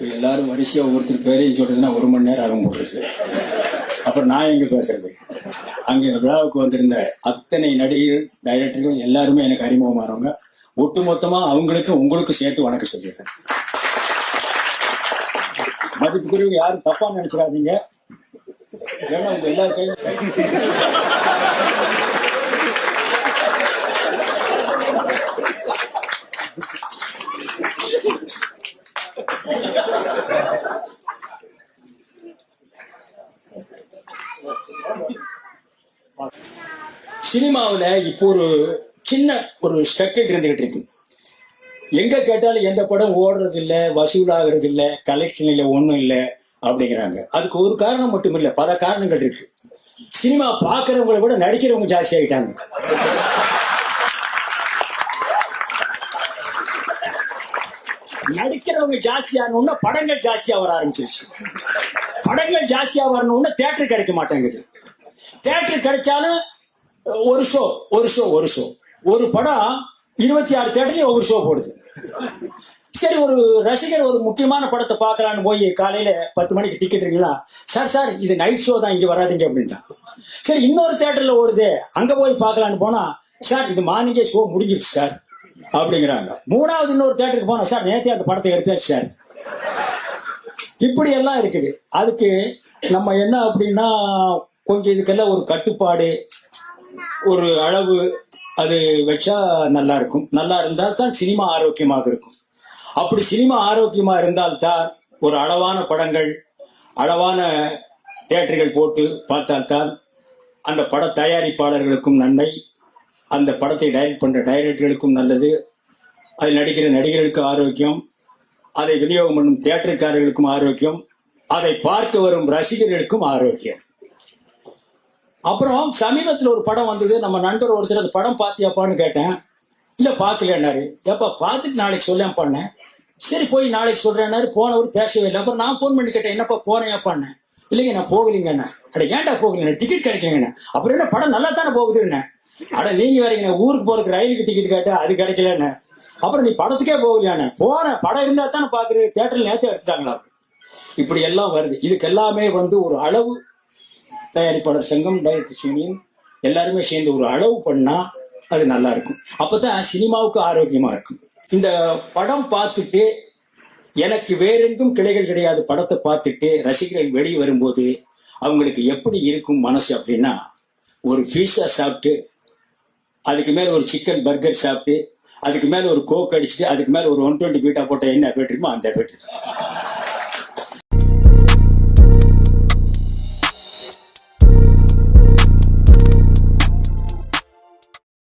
இப்போ எல்லாரும் வரிசையா ஒவ்வொருத்தர் பேரையும் சொல்றதுன்னா ஒரு மணி நேரம் ஆகும் போட்டுருக்கு அப்புறம் நான் எங்க பேசுறது? அங்க இந்த விழாவுக்கு வந்திருந்த அத்தனை நடிகர்கள் டைரக்டர்கள் எல்லாருமே எனக்கு அறிமுகமானவங்க ஒட்டுமொத்தமா அவங்களுக்கு உங்களுக்கும் சேர்த்து வணக்கம் சொல்லிடுறேன். மதிப்புக்குரியவங்க யாரும் தப்பா நினைச்சிடாதீங்க. ஏன்னா உங்க எல்லார் சினிமாவில் இப்போ ஒரு சின்ன ஒரு ஸ்டக்கெட் இருந்துகிட்டு இருக்கு. எங்க கேட்டாலும் எந்த படம் ஓடுறது இல்ல வசூல் ஆகுறது இல்ல கலெக்ஷன் இல்ல ஒண்ணும் இல்ல அப்படிங்கிறாங்க. அதுக்கு ஒரு காரணம் மட்டும் இல்லை பல காரணங்கள் இருக்கு. சினிமா பாக்குறவங்களை விட நடிக்கிறவங்க ஜாஸ்தி ஆகிட்டாங்க நடிக்கிறவங்க ஜாஸ்தி படங்கள் ஜாஸ்தியா வர ஆரம்பிச்சிருச்சு. படங்கள் ஜாஸ்தியா வரணும்னா தேட்டர் கிடைக்க மாட்டேங்குது. தேட்டர் கிடைச்சாலும் ஒரு ஷோ ஒரு ஷோ ஒரு ஷோ ஒரு படம் இருபத்தி ஆறு தேட்டர்லயும் ஒவ்வொரு ஷோ போடுது. சரி ஒரு ரசிகர் ஒரு முக்கியமான படத்தை பார்க்கலான்னு போய் காலையில பத்து மணிக்கு டிக்கெட் இருக்குங்களா? சார் சார் இது நைட் ஷோ தான் இங்க வராதீங்க அப்படின்ட்டா. சரி இன்னொரு தேட்டர்ல ஓடுது அங்க போய் பார்க்கலான்னு போனா சார் இது மார்னிங்கே ஷோ முடிஞ்சிருச்சு சார் அப்படிங்கிறாங்க. மூணாவது இன்னொரு தேட்டருக்கு போனோம் சார் நேத்தே அந்த படத்தை எடுத்தாச்சு சார் இப்படி எல்லாம் இருக்குது. அதுக்கு நம்ம என்ன அப்படின்னா கொஞ்சம் இதுக்கெல்லாம் ஒரு கட்டுப்பாடு ஒரு அளவு அது வச்சா நல்லா இருக்கும். நல்லா இருந்தால் தான் சினிமா ஆரோக்கியமாக இருக்கும். அப்படி சினிமா ஆரோக்கியமா இருந்தால்தான் ஒரு அளவான படங்கள் அளவான தேட்டர்கள் போட்டு பார்த்தால்தான் அந்த பட தயாரிப்பாளர்களுக்கும் நன்மை. அந்த படத்தை டைரக்ட் பண்ற டைரக்டர்களுக்கும் நல்லது. அதில் நடிக்கிற நடிகர்களுக்கு ஆரோக்கியம். அதை விநியோகம் பண்ணும் தியேட்டருக்காரர்களுக்கும் ஆரோக்கியம். அதை பார்க்க வரும் ரசிகர்களுக்கும் ஆரோக்கியம். அப்புறம் சமீபத்தில் ஒரு படம் வந்தது. நம்ம நண்பர் ஒருத்தர் அந்த படம் பார்த்தியாப்பான்னு கேட்டேன். இல்லை பார்க்கலன்னாரு. ஏப்பா பார்த்துட்டு நாளைக்கு சொல்லேன் பண்ணேன் சரி போய் நாளைக்கு சொல்கிறேன்னாரு போனவர் பேசவே இல்லை. அப்புறம் நான் ஃபோன் பண்ணி கேட்டேன் என்னப்பா போனேன்ப்பான்னு இல்லைங்க நான் போகலைங்கண்ணா அட ஏன்டா போகலண்ணா டிக்கெட் கிடைக்கலங்கண்ணா அப்புறம் என்ன படம் நல்லா தானே போகுதுண்ணே ஆனா நீங்க வரீங்க ஊருக்கு போறதுக்கு ரயிலுக்கு டிக்கெட் கேட்டு அது கிடைக்கலன்னு. அப்புறம் நீ படத்துக்கே போகலையானே போற படம் இருந்தா தானே பாக்குறது. தேட்டர்ல நேத்து எடுத்துட்டாங்களா? இப்படி எல்லாம் வருது. இதுக்கு எல்லாமே வந்து ஒரு அளவு தயாரிப்பாளர் சங்கம் டைரக்டர் யூனியன் எல்லாருமே சேர்ந்து ஒரு அளவு பண்ணா அது நல்லா இருக்கும். அப்பதான் சினிமாவுக்கு ஆரோக்கியமா இருக்கும். இந்த படம் பார்த்துட்டு எனக்கு வேறெங்கும் கிளைகள் கிடையாது. படத்தை பார்த்துட்டு ரசிகர்கள் வெளியே வரும்போது அவங்களுக்கு எப்படி இருக்கும் மனசு அப்படின்னா ஒரு பீஸா சாப்பிட்டு அதுக்கு மேல ஒரு சிக்கன் பர்கர் சாப்பிட்டு அதுக்கு மேல ஒரு கோக் அடிச்சுட்டு அதுக்கு மேல ஒரு ஒன் டுவெண்ட்டி பீட்டா போட்ட என்ன போயிட்டு இருக்குமோ அந்த போயிட்டு